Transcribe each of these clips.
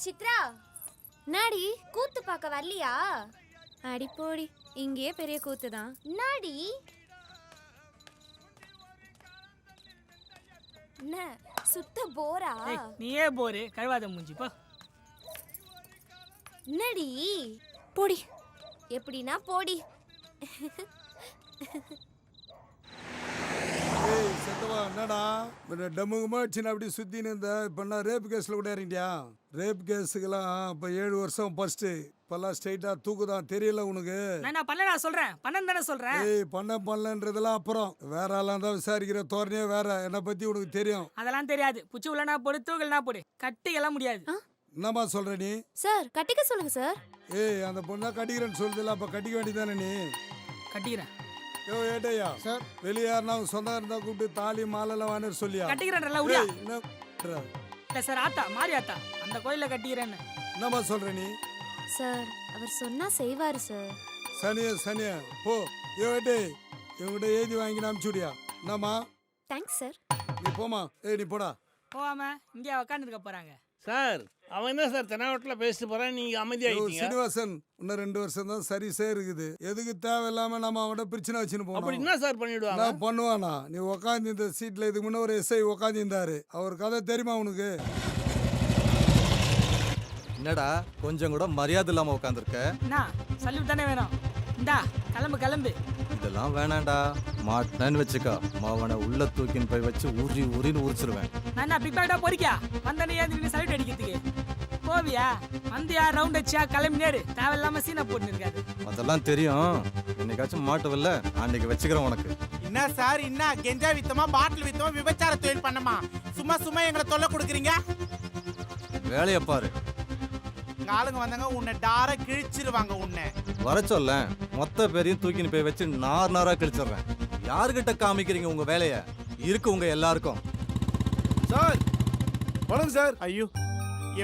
சித்ரா நாடி கூத்து பார்க்க வரலையா? அடி போடி இங்கேயே பெரிய கூத்து தான் நாடி? என்ன சுத்த போரா நீயே போரு கழுவாத மூஞ்சி போ. என்னடி? போடி. எப்படின்னா போடி. ஏய் செத்தவா என்னடா? முன்ன டம்முகமா வச்சுன்னு அப்படி சுத்தின்னு இருந்த. இப்போ நான் ரேப் கேஸில் கூட இறங்கிட்டியா? ரேப் கேஸுக்கெல்லாம் இப்போ ஏழு வருஷம் ஃபர்ஸ்ட்டு இப்போல்லாம் ஸ்ட்ரைட்டாக தூக்குதான் தெரியல உனக்கு. நான் நான் பண்ணல சொல்றேன்? பண்ண தானே சொல்றேன்? ஏய் பண்ண பண்ணலன்றதெல்லாம் அப்புறம். வேற ஆளாக தான் விசாரிக்கிற தோரணையே வேற. என்னை பற்றி உனக்கு தெரியும். அதெல்லாம் தெரியாது. புச்சு உள்ளனா போடு தூக்கல்னா போடு. கட்டிக்கலாம் முடியாது. என்னம்மா சொல்ற நீ? சார் கட்டிக்க சொல்லுங்க சார். ஏய் அந்த பொண்ணா கட்டிக்கிறேன்னு சொல்லுதில்ல அப்போ கட்டிக்க வேண்டியதானே நீ? கட்டிக்கிறேன். யோ ஏட்டையா? சார். வெளியே யாருன்னா அவங்க இருந்தால் கூப்பிட்டு தாலி மாலைலாம் வாங்கிட்டு சொல்லியா? கட்டிக்கிறேன் நல்லா உடியா ஏய், என்ன பண்ற? இல்ல சார் ஆத்தா மாறி ஆத்தா. அந்த கோயில்ல கட்டிக்கிறேன்னு. என்னம்மா சொல்ற நீ? சார் அவர் சொன்னா செய்வாரு சார். சனிய சனிய போ. ஏட்டே இவங்ககிட்ட எழுதி வாங்கி அனுப்பிச்சுடியா என்னம்மா? Thanks sir. நீ போமா ஏய் நீ போடா. போகாம இங்கே உக்காந்துருக்க போறாங்க. சார் அவன் என்ன சார் தென்னாவட்டில் பேசிட்டு போறான். நீங்க யோ, அமைதியாகிட்டீங்க சீனிவாசன் இன்னும் ரெண்டு வருஷம் தான் சரி சே இருக்குது. எதுக்கு தேவையில்லாம நம்ம அவன்கிட்ட பிரச்சனை வச்சுன்னு அப்படி போனோம் என்ன சார் பண்ணிடுவாங்க? நான் பண்ணுவானா? நீ உக்காந்து இந்த சீட்ல இதுக்கு முன்ன ஒரு எஸ்ஐ உக்காந்து இருந்தாரு அவர் கதை தெரியுமா உனக்கு? என்னடா கொஞ்சம் கூட மரியாதை இல்லாம உட்காந்துருக்க சல்யூட் தானே வேணும். இந்தா கிளம்பு கிளம்பு. இதெல்லாம் வேணாம்டா மாட்டேன்னு வச்சுக்கோ. மாவனை உள்ள தூக்கின்னு போய் வச்சு உரி உரின்னு உரிச்சிருவேன். நான் என்ன பிக் பேக்டா போறிக்கா? வந்தனே ஏன் சல்யூட் அடிக்கிறதுக்கு? போவியா? வந்தியா ரவுண்ட் அடிச்சா கிளம்பினேரு தேவையில்லாம சீனை இருக்காது அதெல்லாம் தெரியும். என்னைக்காச்சும் மாட்டுவில்ல? அன்னைக்கு வச்சுக்கிறேன் உனக்கு. என்ன சார் என்ன? கெஞ்சா வித்தமா பாட்டில் வித்தமா விபச்சார தொழில் பண்ணமா? சும்மா சும்மா எங்களை தொல்லை கொடுக்குறீங்க? வேலையை பாரு. இங்க ஆளுங்க வந்தாங்க உன்னை டார கிழிச்சிருவாங்க உன்னை. வர சொல்ல மொத்த பேரையும் தூக்கின்னு போய் வச்சு நார் நாரா கிழிச்சிடுறேன். யாருகிட்ட காமிக்கிறீங்க உங்க வேலைய? இருக்கு உங்க எல்லாருக்கும். சார் வணக்கம் சார். ஐயோ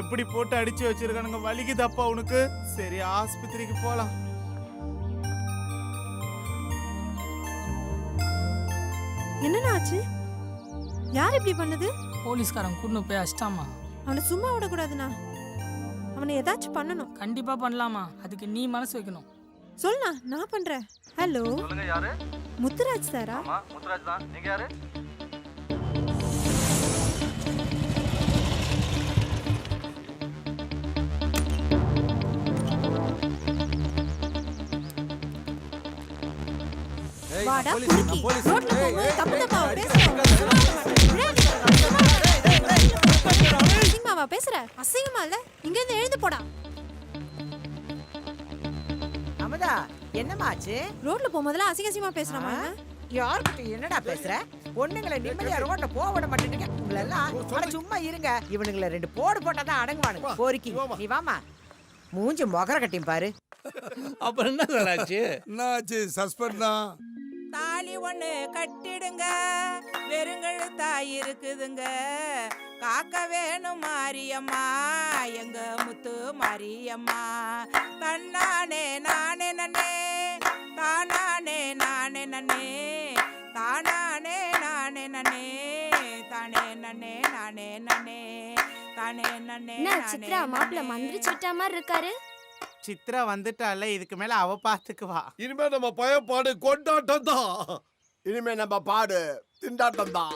எப்படி போட்டு அடிச்சு வச்சிருக்கானுங்க? வலிக்குதப்பா உனக்கு. சரி ஆஸ்பத்திரிக்கு போலாம். என்னண்ணா ஆச்சு? யார் இப்படி பண்ணது? போலீஸ்காரன் கூட்டு போய் அஷ்டாமா அவனை சும்மா விடக்கூடாதுண்ணா. அவனை ஏதாச்சும் பண்ணணும் கண்டிப்பா பண்ணலாமா அதுக்கு நீ மனசு வைக்கணும் சொல்லுண்ணா நான் பண்றேன் ஹலோ சொல்லுங்க யாரு முத்துராஜ் சாரா ஆமா முத்துராஜ் தான் நீங்க யாரு வாடா குறுக்கி போலீஸ். ரோட்ல போகும்போது தப்பு தப்பா பேசுறேன் அசிங்கமாவா பேசுற? அசிங்கமா இல்ல? இங்க இருந்து எழுந்து போடா. அமுதா என்னமாச்சு ரோட்ல போகும்போதெல்லாம் அசிங்க அசிங்கமா பேசுறாமா? யார்கிட்ட என்னடா பேசுற? பொண்ணுங்களை நிம்மதியா ரோட்ல போக விட மாட்டேங்க உங்களை எல்லாம் சும்மா இருங்க. இவனுங்களை ரெண்டு போடு போட்டாதான் அடங்குவானுங்க. போரிக்கி நீ வாமா மூஞ்சி மொகர கட்டியும் பாரு. அப்புறம் என்ன ஆச்சு? என்ன ஆச்சு சஸ்பெண்ட் தான். தாலி ஒண்ணு கட்டிடுங்க. வெறுங்கழுத்தா இருக்குதுங்க. காக்க வேணும் மாரியம்மா. எங்க முத்து மாரியம்மா. தன்னானே நானே நன்னே. தானானே நானே நன்னே. தானானே நானே நன்னே. தானே நன்னே நானே நன்னே. தானே நன்னே சித்ரா மாப்பிள்ள நன்னே. மந்திரிச்சு விட்ட மாதிரி இருக்காரு? சித்ரா வந்துட்டால இதுக்கு மேல அவ பாத்துக்குவா. இனிமே நம்ம பயப்பாடு கொண்டாட்டம் தான் இனிமே நம்ம பாடு. திண்டாட்டம் தான்.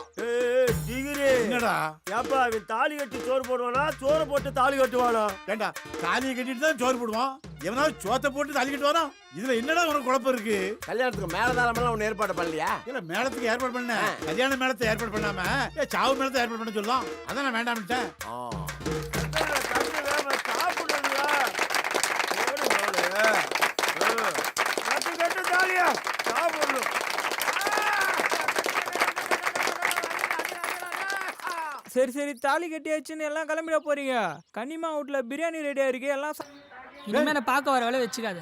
என்னடா? ஏப்பா அவன் தாலி கட்டி சோறு போடுவானா? சோறு போட்டு தாலி கட்டுவானா? ஏண்டா தாலியை கட்டிட்டு தான் சோறு போடுவான்? எவனாவது சோத்தை போட்டு தாலி கட்டுவானா? இதுல என்னடா உனக்கு குழப்பம் இருக்கு? கல்யாணத்துக்கு மேலதாரமெல்லாம் ஒண்ணு ஏற்பாடு பண்ணலையா? இல்ல மேளத்துக்கு ஏற்பாடு பண்ண கல்யாண மேளத்தை ஏற்பாடு பண்ணாம ஏ, சாவு மேளத்தை ஏற்பாடு பண்ண சொல்லலாம் அதான் நான் வேண்டாம்ட்டேன் கட்டு கட்டு தாலியா சாப்பிடணும் சரி சரி தாலி கட்டியாச்சுன்னு எல்லாம் கிளம்பிட போறீங்க கனிமா வீட்ல பிரியாணி ரெடியா இருக்கு எல்லாம் சா- இனிமே நான் பார்க்க வர வேலை வச்சுக்காது?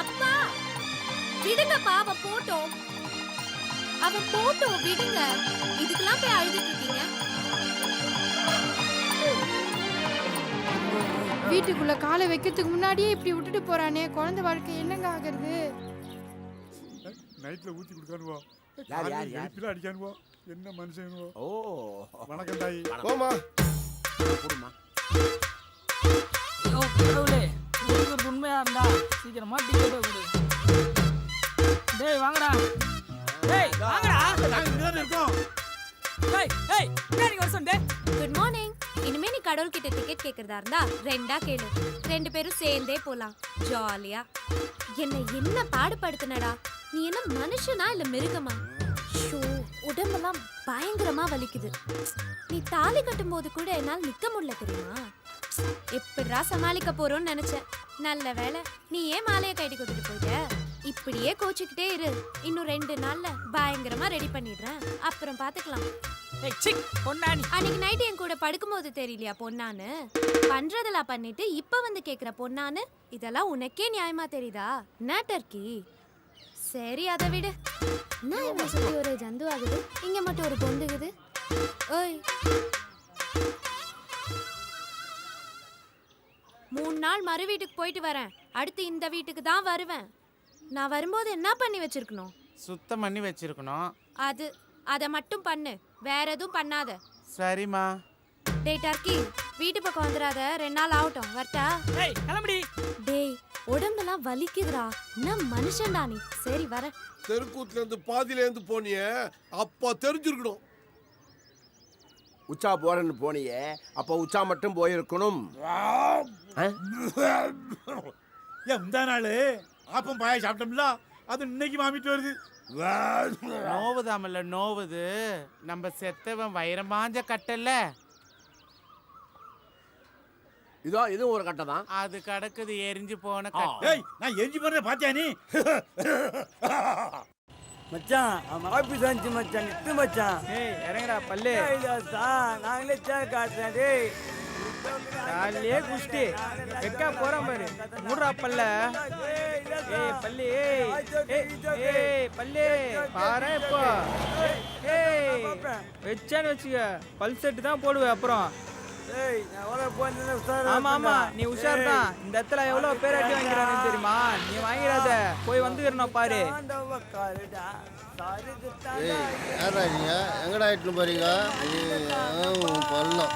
அப்பா விடுங்கப்பா அவ போட்டோம் அவ போட்டோம் விடுங்க இதுக்கெல்லாம் போய் அழுதுட்டு இருக்கீங்க வீட்டுக்குள்ள காலை வைக்கிறதுக்கு முன்னாடியே இப்படி விட்டுட்டு போறானே. குழந்தை வாழ்க்கை என்னங்க ஆகுறது? நைட்ல ஊத்தி கொடுக்கானுவோ. யார், யார், யார்? எழுப்பில அடிக்கானுவோ. என்ன மனுஷனுவோ. ஓ. வணக்கம் தாய். போமா கொடுமா ஓ கடவுளே இருக்கிறது உண்மையா இருந்தா சீக்கிரமா டிக்கெட்டை கொடு. டேய் வாங்கடா. டேய் வாங்கடா. நாங்க இங்கதானே இருக்கோம். டேய் டேய் பின்னாடி வர சொன்னே குட் மார்னிங் இனிமே நீ கடவுள் கிட்ட டிக்கெட் கேக்குறதா இருந்தா ரெண்டா கேளு. ரெண்டு பேரும் சேர்ந்தே போலாம். ஜாலியா என்ன என்ன பாடுபடுத்துனடா? நீ என்ன மனுஷனா இல்ல மிருகமா? ஷோ உடம்பெல்லாம் பயங்கரமா வலிக்குது. நீ தாலி கட்டும் போது கூட என்னால் நிக்க முடியல தெரியுமா? எப்படிடா சமாளிக்க போறோம்னு நினைச்சேன். நல்ல வேளை நீ ஏன் மாலையை கட்டி கொடுத்துட்டு போயிட்ட? இப்படியே கோச்சுக்கிட்டே இரு. இன்னும் ரெண்டு நாள்ல பயங்கரமா ரெடி பண்ணிடுறேன். அப்புறம் பாத்துக்கலாம். அன்னைக்கு நைட் என் கூட படுக்கும்போது தெரியலையா பொண்ணான்னு பண்றதெல்லாம் பண்ணிட்டு இப்ப வந்து கேக்குற பொண்ணான்னு இதெல்லாம் உனக்கே நியாயமா தெரியுதா? என்ன டர்க்கி? சரி அதை விடு. என்ன இவனை சுத்தி ஒரு ஜந்து ஆகுது. இங்க மட்டும் ஒரு பொந்துகுது. ஓய். மூணு நாள் மறு வீட்டுக்கு போயிட்டு வரேன். அடுத்து இந்த வீட்டுக்கு தான் வருவேன். நான் வரும்போது என்ன பண்ணி வச்சிருக்கணும்? சுத்தம் பண்ணி வச்சிருக்கணும். அது அதை மட்டும் பண்ணு. வேற எதுவும் பண்ணாத. சரிம்மா. டேய் டர்க்கி வீட்டு பக்கம் வந்துடாத. ரெண்டு நாள் ஆகட்டும். வரட்டா? ஏய் கிளம்புடி. டேய் உடம்பெல்லாம் வலிக்குதுடா. என்ன மனுஷன்டா நீ? சரி வரேன் தெருக்கூத்துல இருந்து பாதியில இருந்து போனியே. அப்ப தெரிஞ்சிருக்கணும். உச்சா போறேன்னு போனியே. அப்ப உச்சா மட்டும் போயிருக்கணும். ஏன் முந்தா நாள். ஆப்பம் பாயா சாப்பிட்டோம்ல. அது இன்னைக்கு மாமிட்டு வருது. நோவுதாமல்ல நோவுது. நம்ம செத்தவன் வைரமாஞ்ச கட்டல இதோ இதுவும் ஒரு கட்டை தான். அது கடக்குது எரிஞ்சு போன கட்டை. ஏய் நான் எஞ்சி போறேன் பாத்தியா நீ? மச்சான் அவன் ஆபீஸ் வந்துச்சு மச்சான்? நித்து மச்சான். ஏய் இறங்குடா பல்லு. நாங்களே சேர் காட்டுறேன் டேய். காலையே குஷ்டி. எக்கா போறான் பாரு. மூடுறா பல்ல. ஏய் பல்லு ஏய் ஏய், ஏய் பல்லு. பாரு இப்போ ஏய் வச்சான்னு வச்சுக்க பல் செட்டு தான் போடுவேன் அப்புறம். ஆமா ஆமா நீ உஷார் தான். இந்த இடத்துல எவ்வளவு பேர் அடி வாங்கிறானு தெரியுமா? நீ வாங்கிறாத போய் வந்துக்கிறணும் பாரு. யாரா நீங்க? எங்கடா இட்டுன்னு போறீங்க? பள்ளம்.